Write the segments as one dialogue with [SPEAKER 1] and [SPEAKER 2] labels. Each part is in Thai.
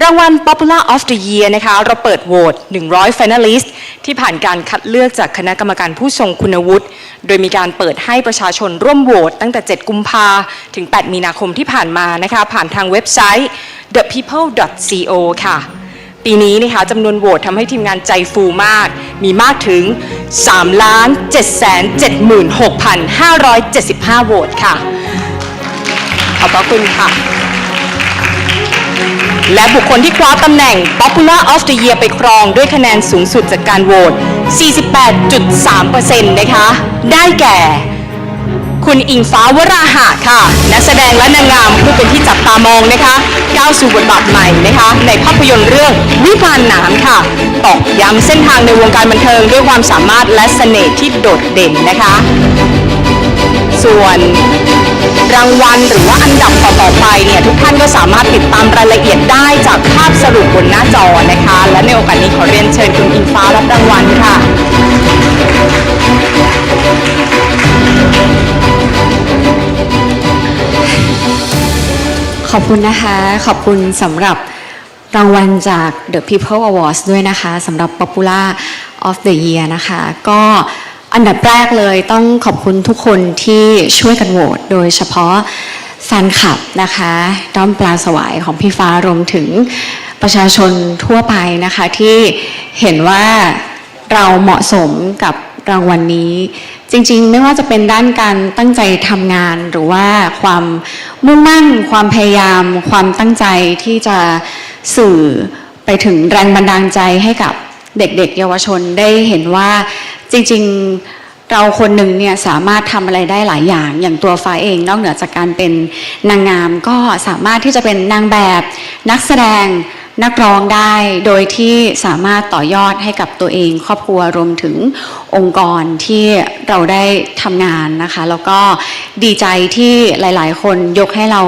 [SPEAKER 1] รางวัล Popular of the Year นะคะ เราเปิดโหวต 100 finalist ที่ผ่านการคัดเลือกจากคณะกรรมการผู้ทรงคุณวุฒิ โดยมีการเปิดให้ประชาชนร่วมโหวตตั้งแต่ 7 กุมภาถึง 8 มีนาคมที่ผ่านมานะคะ ผ่านทางเว็บไซต์ thepeople.co ค่ะ ปีนี้นะคะจำนวนโหวตทำให้ทีมงานใจฟูมาก มีมากถึง3 7 7 6 5 7 5 โหวตค่ะ ขอบพระคุณค่ะ และบุคคลที่คว้าตำแหน่ง Popular of the Year ไปครองด้วยคะแนนสูงสุดจากการโหวต 48.3%นะคะ ได้แก่ คุณอิงฟ้าวราหะค่ะ นักแสดงและนางงามผู้เป็นที่จับตามองนะคะ ก้าวสู่บทบาทใหม่นะคะ ในภาพยนตร์เรื่องวิมานหนามค่ะ ตอกย้ำเส้นทางในวงการบันเทิงด้วยความสามารถและเสน่ห์ที่โดดเด่นนะคะ ส่วน รางวัล หรือว่าอันดับต่อๆไปเนี่ยทุกท่านก็สามารถติดตามรายละเอียดได้จากภาพสรุปบนหน้าจอนะคะ และในโอกาสนี้ขอเรียนเชิญคุณอิงฟ้ารับรางวัลค่ะ
[SPEAKER 2] ขอบคุณนะคะ ขอบคุณสำหรับรางวัลจาก The People Awards ด้วยนะคะสำหรับ Popular of the Year นะคะ ก็ อันดับแรกเลยต้องขอบคุณทุกคนที่ช่วยกันโหวตโดยเฉพาะแฟนคลับนะคะด้อมปลาสวายของพี่ฟ้ารวมถึงประชาชนทั่วไปนะคะที่เห็นว่าเราเหมาะสมกับรางวัลนนี้ จริงๆ ไม่ว่าจะเป็นด้านการตั้งใจทำงานหรือว่าความมุ่งมั่น ความพยายาม ความตั้งใจที่จะสื่อไปถึงแรงบันดาลใจให้กับเด็กๆ เยาวชนได้เห็นว่า จริงๆเราคนหนึ่งเนี่ยสามารถทำอะไรได้หลายอย่าง อย่างตัวฟ้าเองนอกเหนือจากการเป็นนางงาม ก็สามารถที่จะเป็นนางแบบนักแสดง นักร้องได้โดยที่สามารถต่อยอดให้กับตัวเอง ครอบครัวรวมถึงองค์กรที่เราได้ทำงานนะคะ แล้วก็ดีใจที่หลาย ๆ คนยกให้เรา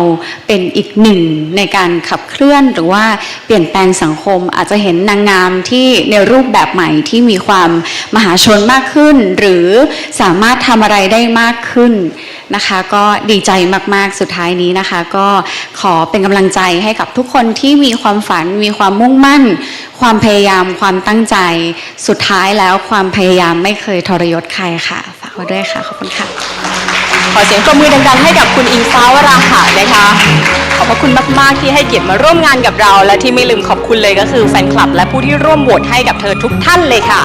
[SPEAKER 2] เป็นอีกหนึ่งในการขับเคลื่อนหรือว่าเปลี่ยนแปลงสังคม อาจจะเห็นนางงามที่ในรูปแบบใหม่ที่มีความมหาชนมากขึ้น หรือสามารถทำอะไรได้มากขึ้น นะคะ ก็ดีใจมากๆสุดท้ายนี้นะคะ ก็ขอเป็นกำลังใจให้กับทุกคนที่มีความฝัน มีความมุ่งมั่น ความพยายามความตั้งใจ สุดท้ายแล้วความพยายามไม่เคยทรยศใครค่ะ ฝากไว้ด้วยค่ะ ขอบคุณค่ะ
[SPEAKER 1] ขอเสียงปรบมือดังๆให้กับคุณอิงฟ้าวราหะนะคะ ขอบพระคุณมากๆที่ให้เกียรติมาร่วมงานกับเรา และที่ไม่ลืมขอบคุณเลยก็คือแฟนคลับ และผู้ที่ร่วมโหวตให้กับเธอทุกท่านเลยค่ะ